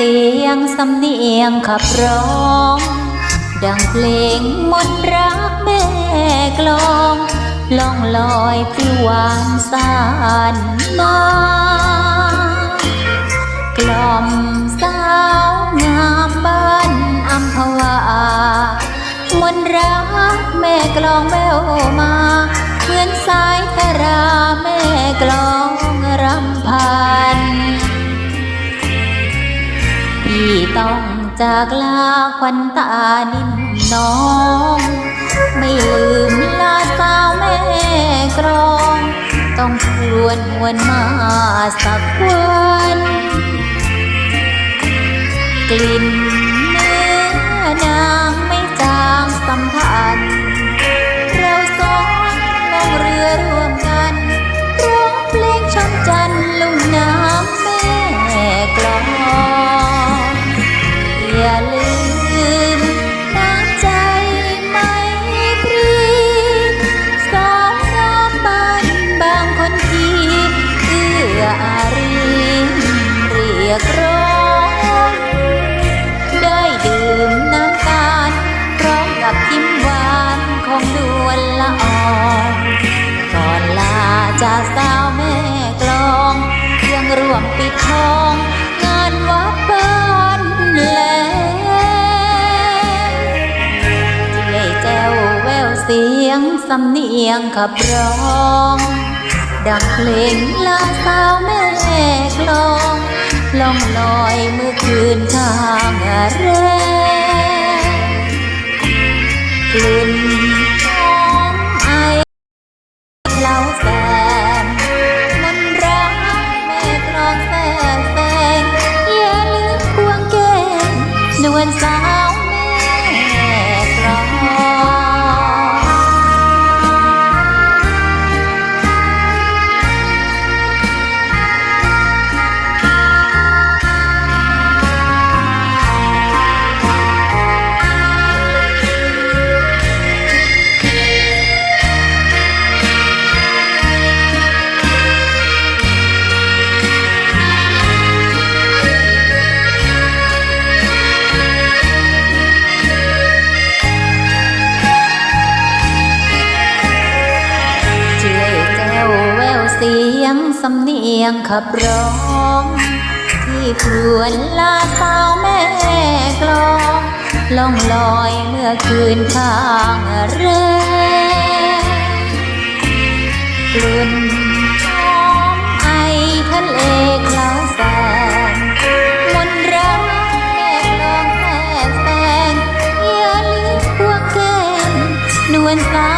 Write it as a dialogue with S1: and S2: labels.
S1: เสียงสำเนียงขับร้อง ดังเพลงมนต์รักแม่กลองล่องลอยปลิวหวานสานมากล่อมสาวงามบ้านอัมพวามนต์รักแม่กลองแววมาเหมือนสายธาราแม่กลองรำพัน ที่ต้องจากลาควันตานิ่มน้อง ไม่ลืมลาสาวแม่กรอง ต้องชวนหวนมาสักวันกลิ่นเนื้อนาง กร้องได้ดื่มน้ำตาลพร้อมกับยิ้มหวานของดวนละอองก่อนลาจากสาวแม่กลองยังร่วมปิดทองงานวัดบ้านแลเจ้ยแจ้วแววเสียงสำเนียงขับร้องดังเพลงลาสาวแม่กลอง ล่องลอยเมื่อคืนท สียงสำเนียงขับร้อง ที่ครวนลาสาวแม่กลองล่องลอยเมื่อคืนข้างแรกกลุ่นหอมไอทะเลคลาแสนมนต์รักแม่กลองแสนแสงอย่าลืมพวกแก้มนวลสา